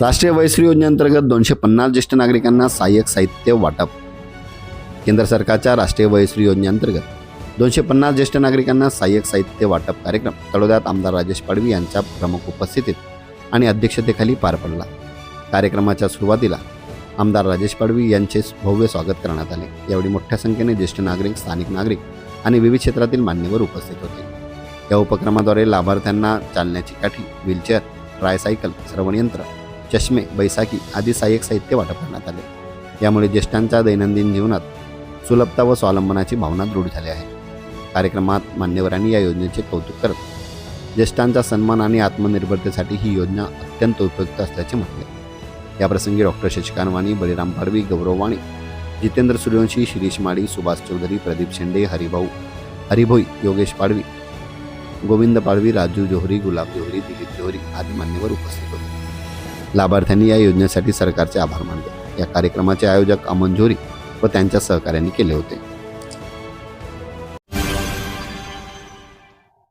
राष्ट्रीय वयश्री योजनेअंतर्गत दोनशे पन्नास ज्येष्ठ नागरिकांना सहाय्यक साहित्य वाटप. केंद्र सरकारच्या राष्ट्रीय वयश्री योजनेअंतर्गत दोनशे पन्नास ज्येष्ठ नागरिकांना सहाय्यक साहित्य वाटप कार्यक्रम तळोद्यात आमदार राजेश पाडवी यांच्या प्रमुख उपस्थितीत आणि अध्यक्षतेखाली पार पडला. कार्यक्रमाच्या सुरुवातीला आमदार राजेश पाडवी यांचे भव्य स्वागत करण्यात आले. यावेळी मोठ्या संख्येने ज्येष्ठ नागरिक स्थानिक नागरिक आणि विविध क्षेत्रातील मान्यवर उपस्थित होते. या उपक्रमाद्वारे लाभार्थ्यांना चालण्याची काठी व्हीलचेअर ट्रायसायकल श्रवणयंत्र चष्मे बैसाखी आदी सहाय्यक साहित्य वाटप करण्यात आले. यामुळे ज्येष्ठांच्या दैनंदिन जीवनात सुलभता व स्वावलंबनाची भावना दृढ झाली आहे. कार्यक्रमात मान्यवरांनी या योजनेचे कौतुक करत ज्येष्ठांचा सन्मान आणि आत्मनिर्भरतेसाठी ही योजना अत्यंत उपयुक्त असल्याचे म्हटले. याप्रसंगी डॉक्टर शशिकांत वाणी बळीराम पाडवी गौरव वाणी जितेंद्र सूर्यवंशी शिरीष माळी सुभाष चौधरी प्रदीप शेंडे हरिभाऊ हरिभोई योगेश पाडवी गोविंद पाडवी राजू जोहरी गुलाब जोहरी दिलीप जोहरी आदी मान्यवर उपस्थित होते. लाभार्थ्यांनी या योजनेसाठी सरकारचे आभार मानले. या कार्यक्रमाचे आयोजक अमन जोरी व त्यांच्या सहकार्यांनी केले होते.